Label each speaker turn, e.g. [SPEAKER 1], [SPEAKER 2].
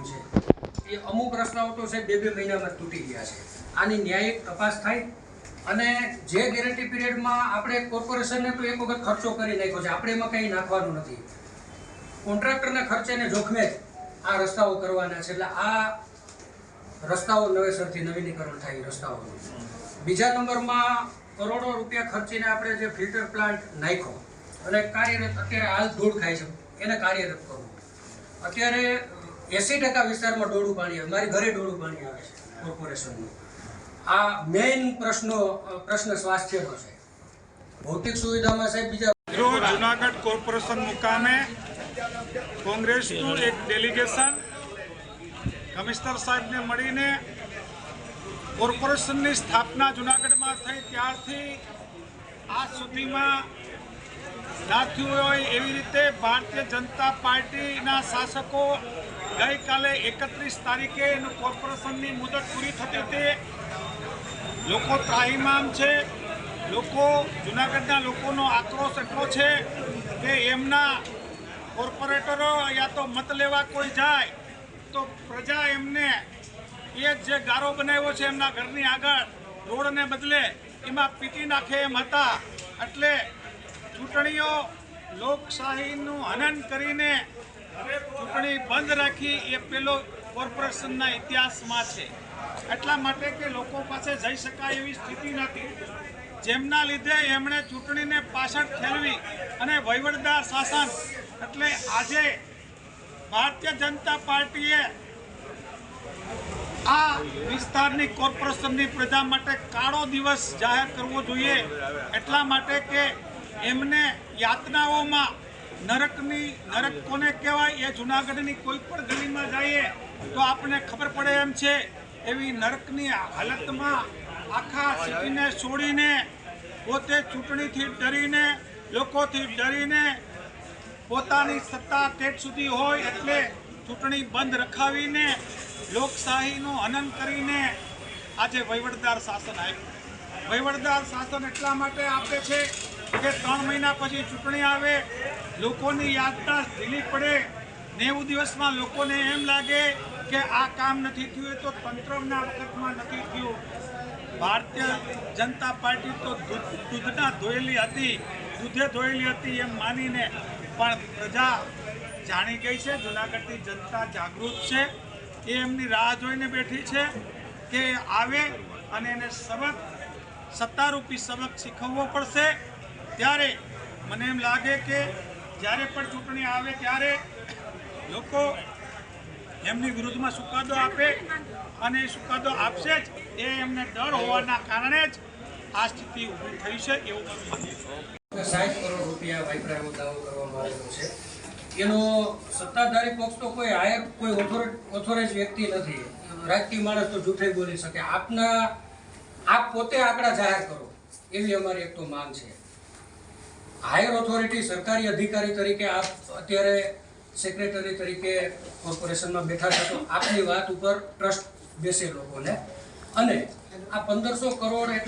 [SPEAKER 1] એમ છે. એ અમુક રસ્તાઓ તો છે, બે બે મહિનામાં તૂટી ગયા છે. આની ન્યાયિક તપાસ થાય અને જે ગેરંટી પિરિયડમાં આપણે કોર્પોરેશનને તો એક વખત ખર્ચો કરી નાખ્યો છે, આપણે એમાં કંઈ નાખવાનું નથી. કોન્ટ્રાક્ટરના ખર્ચેને જોખમે જ આ રસ્તાઓ કરવાના છે, એટલે આ રસ્તાઓ નવેસરથી નવીનીકરણ થાય રસ્તાઓનું. બીજા નંબરમાં કરોડો રૂપિયા ખર્ચીને આપણે જે ફિલ્ટર પ્લાન્ટ નાખ્યો, અને કાર્યરત અત્યારે હાલ ધૂળ ખાય છે, એને કાર્યરત કરવું. અત્યારે એસી ટકા વિસ્તારમાં ડોળું પાણી આવે. મારી ઘરે ડોળું પાણી આવે છે કોર્પોરેશનનું આ મેઇન પ્રશ્નો પ્રશ્ન સ્વાસ્થ્યનો છે. ભૌતિક સુવિધામાં સાહેબ બીજા
[SPEAKER 2] જુનાગઢ કોર્પોરેશન મુકામે કોંગ્રેસનું એક ડેલિગેશન કમિશનર સાહેબને મળીને કોર્પોરેશનની સ્થાપના જુનાગઢમાં થઈ ત્યારથી આજ સુધીમાં ના થયું હોય એવી રીતે ભારતીય જનતા પાર્ટીના શાસકો ગઈકાલે એકત્રીસ તારીખે એનું કોર્પોરેશનની મુદત પૂરી થતી હતી. લોકો ત્રાહીમામ છે. લોકો જુનાગઢના લોકોનો આક્રોશ એટલો છે કે એમના કોર્પોરેટરો યા તો મત લેવા કોઈ જાય, તો પ્રજા એમને એ જે ગારો બનાવ્યો છે એમના ઘરની આગળ, રોડને બદલે એમાં પીટી નાખે એમ હતા. એટલે ચૂંટણીઓ લોકશાહીનું હનન કરીને ચૂંટણી બંધ રાખી એ પેલો કોર્પોરેશનના ઇતિહાસમાં છે. એટલા માટે કે લોકો પાસે જઈ શકાય એવી સ્થિતિ નથી. જેમના લીધે એમણે ચૂંટણીને પાછળ ઠેલવી અને વહીવટદાર શાસન એટલે આજે ભારતીય જનતા પાર્ટીએ આ વિસ્તારની કોર્પોરેશનની પ્રજા માટે કાળો દિવસ જાહેર કરવો જોઈએ. એટલા માટે કે એમને યાતનાઓમાં નરકની, નરક કોને કહેવાય? એ જુનાગઢની કોઈ પણ ગલીમાં જઈએ તો આપણને ખબર પડે એમ છે, એવી નરકની હાલતમાં આખા સિટીને છોડીને, પોતે ચૂંટણીથી ડરીને, લોકોથી ડરીને પોતાની સત્તા ટેટ સુધી હોય એટલે ચૂંટણી બંધ રખાવીને, લોકશાહીનું હનન કરીને આજે વહીવટદાર શાસન આપ્યું. વહીવટદાર શાસન એટલા માટે આપે છે કે ત્રણ મહિના પછી ચૂંટણી આવે, લોકોની યાદતા ઢીલી પડે. નેવું દિવસમાં લોકોને એમ લાગે કે આ કામ નથી થયું તો તંત્રના વખતમાં નથી થયું. ભારતીય જનતા પાર્ટી તો દૂધના ધોયેલી હતી, દૂધે ધોયેલી હતી એમ માનીને. પણ પ્રજા જાણી ગઈ છે, જૂનાગઢની જનતા જાગૃત છે, એ એમની રાહ જોઈને બેઠી છે કે આવે અને એને સબક સત્તારૂપી સબક શીખવવો પડશે. ત્યારે મને એમ લાગે કે જ્યારે પણ ચૂંટણી આવે ત્યારે લોકો એમની વિરુદ્ધમાં ચુકાદો આપે અને એ ચુકાદો આપશે જ. એ એમને ડર હોવાના કારણે જ આ સ્થિતિ ઊભી થઈ છે એવું
[SPEAKER 1] સાઠ કરોડ રૂપિયા વાઇપરાનો દાવો કરવામાં આવેલો છે. એનો સત્તાધારી પક્ષ તો કોઈ હાયર, કોઈ ઓથોરાઇઝ વ્યક્તિ નથી. રાજકીય માણસ તો જૂઠે બોલી શકે. આપના, આપ પોતે આંકડા જાહેર કરો. એવી અમારી એક તો માંગ છે. હાયર ઓથોરિટી સરકારી અધિકારી તરીકે આપ અત્યારે સેક્રેટરી તરીકે કોર્પોરેશનમાં બેઠા છો તો આપની વાત ઉપર ટ્રસ્ટ બેસે લોકોને. અને આ પંદરસો કરોડ